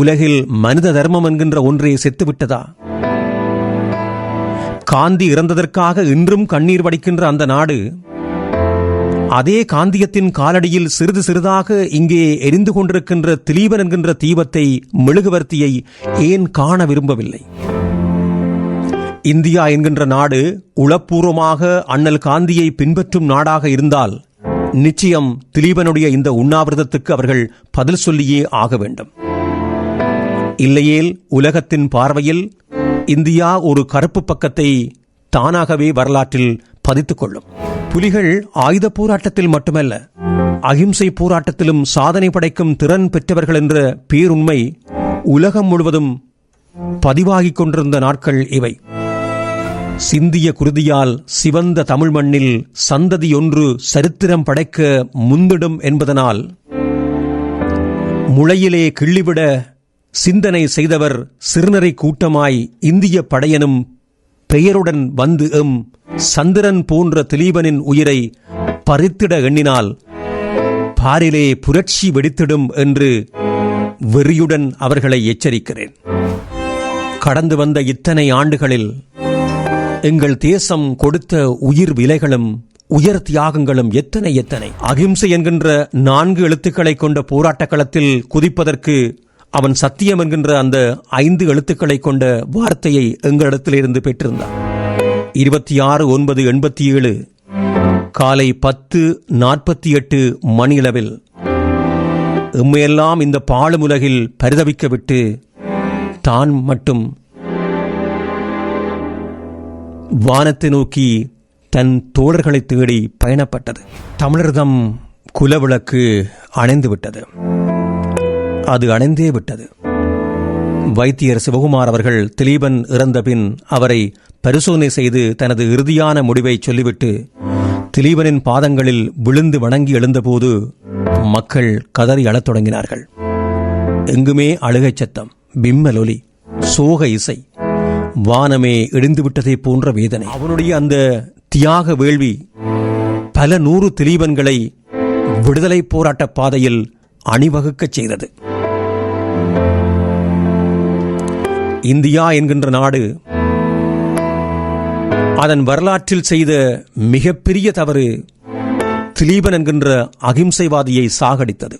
உலகில் மனித தர்மம் என்கின்ற ஒன்றே செத்துவிட்டதா? காந்தி இறந்ததற்காக இன்றும் கண்ணீர் வடிக்கின்ற அந்த நாடு அதே காந்தியத்தின் காலடியில் சிறிது சிறிதாக இங்கே எரிந்து கொண்டிருக்கின்ற திலீபன் என்கின்ற தீபத்தை மெழுகுவர்த்தியை ஏன் காண விரும்பவில்லை? இந்தியா என்கின்ற நாடு உளப்பூர்வமாக அண்ணல் காந்தியை பின்பற்றும் நாடாக இருந்தால் நிச்சயம் திலீபனுடைய இந்த உண்ணாவிரதத்துக்கு அவர்கள் பதில் சொல்லியே ஆக வேண்டும். இல்லையேல் உலகத்தின் பார்வையில் இந்தியா ஒரு கருப்பு பக்கத்தை தானாகவே வரலாற்றில் பதித்துக் கொள்ளும். புலிகள் ஆயுத போராட்டத்தில் மட்டுமல்ல அகிம்சை போராட்டத்திலும் சாதனை படைக்கும் திறன் பெற்றவர்கள் என்ற பேருண்மை உலகம் முழுவதும் பதிவாகிக் கொண்டிருந்த நாட்கள் இவை. சிந்திய குருதியால் சிவந்த தமிழ் மண்ணில் சந்ததி ஒன்று சரித்திரம் படைக்க முந்திடும் என்பதனால் முளையிலே கிள்ளிவிட சிந்தனை செய்தவர் சிறுநரை கூட்டமாய் இந்திய படையனும் பெயருடன் வந்து எம் சந்திரன் போன்ற திலீபனின் உயிரை பறித்திட எண்ணினால் பாரிலே புரட்சி வெடித்திடும் என்று வெறியுடன் அவர்களை எச்சரிக்கிறேன். கடந்து வந்த இத்தனை ஆண்டுகளில் எங்கள் தேசம் கொடுத்த உயிர் விலைகளும் உயர் தியாகங்களும் எத்தனை எத்தனை. அகிம்சை என்கின்ற நான்கு எழுத்துக்களை கொண்ட போராட்ட களத்தில் குதிப்பதற்கு அவன் சத்தியம் என்கின்ற அந்த ஐந்து எழுத்துக்களை கொண்ட வார்த்தையை எங்களிடத்திலிருந்து பெற்றிருந்தான். இருபத்தி ஆறு ஒன்பது எண்பத்தி ஏழு காலை பத்து நாற்பத்தி எட்டு மணியளவில் எம்மையெல்லாம் இந்த பாலும் உலகில் பரிதவிக்க விட்டு தான் மட்டும் வானத்தை நோக்கி தன் தோழர்களை தேடி பயணப்பட்டது. தமிழர்தம் குலவிளக்கு அணைந்து விட்டது அது அணைந்தே விட்டது. வைத்தியர் சிவகுமார் அவர்கள் திலீபன் இறந்த பின் அவரை பரிசோதனை செய்து தனது இறுதியான முடிவை சொல்லிவிட்டு திலீபனின் பாதங்களில் விழுந்து வணங்கி எழுந்தபோது மக்கள் கதறி அழத் தொடங்கினார்கள். எங்குமே அழுகைச் சத்தம் பிம்மலொலி சோக இசை வானமே இடிந்துவிட்டதை போன்ற வேதனை. அவனுடைய அந்த தியாக வேள்வி பல நூறு திலீபன்களை விடுதலை போராட்ட பாதையில் அணிவகுக்கச் செய்தது. இந்தியா என்கின்ற நாடு அதன் வரலாற்றில் செய்த மிகப்பெரிய தவறு திலீபன் என்கின்ற அகிம்சைவாதியை சாகடித்தது.